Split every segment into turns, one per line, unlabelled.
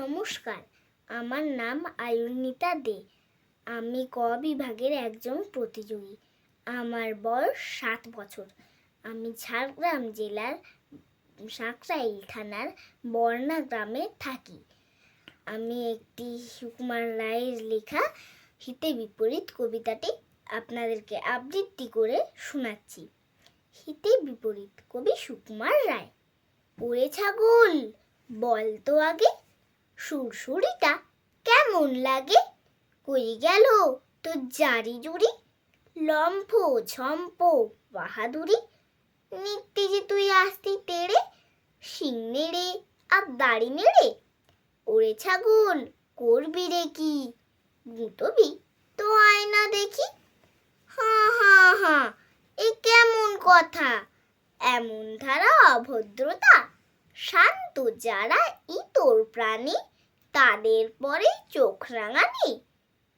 নমস্কার। আমার নাম আয়ুর্নিতা দে। আমি ক বিভাগের একজন প্রতিযোগী। আমার বয়স সাত বছর। আমি ঝাড়গ্রাম জেলার সাঁকরাইল থানার বর্ণা গ্রামে থাকি। আমি একটি সুকুমার রায়ের লেখা হিতে বিপরীত কবিতাটি আপনাদেরকে আবৃত্তি করে শোনাচ্ছি। হিতে বিপরীত কবি সুকুমার রায়। ওরে ছাগল, বল তো আগে সুরসুরিটা কেমন লাগে? কই গেল তো জারি জুড়ি? লম্ফ ঝম্প বাহাদুরি? নিত্যে যে তুই আসতি তেড়ে, শিং নেড়ে আর দাড়ি নেড়ে? ওরে ছাগল, করবি রে কি? গুঁতবি তো আয়না দেখি? হাঁ হাঁ হাঁ, এ কেমন কথা? এমন ধারা অভদ্রতা? শান্ত যারা ইতর প্রাণী? তাদের পরে চোখ রাঙানি।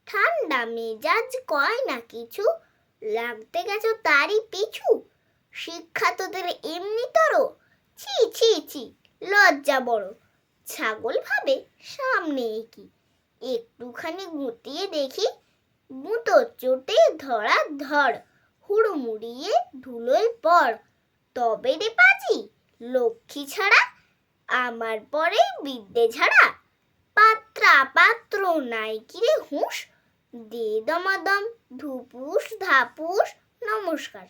ঠান্ডা মেজাজ কয় না কিছু? লাগতে গেছো তারই পিছু? শিক্ষা তোদের এমনি তর? ছি ছি ছি, লজ্জা বড়। ছাগল ভাবে সামনে কি একটুখানি গুটিয়ে দেখি গুঁতো চোটে ধরা ধর। হুড়মুড়িয়ে ধুলোয় পড় তবে রে পাজি, লক্ষ্মী ছাড়া আমার পরে বিদ্যে ছাড়া পাত্র নাই কিরে হুঁশ দে দমাদম ধুপুস ধাপুস নমস্কার।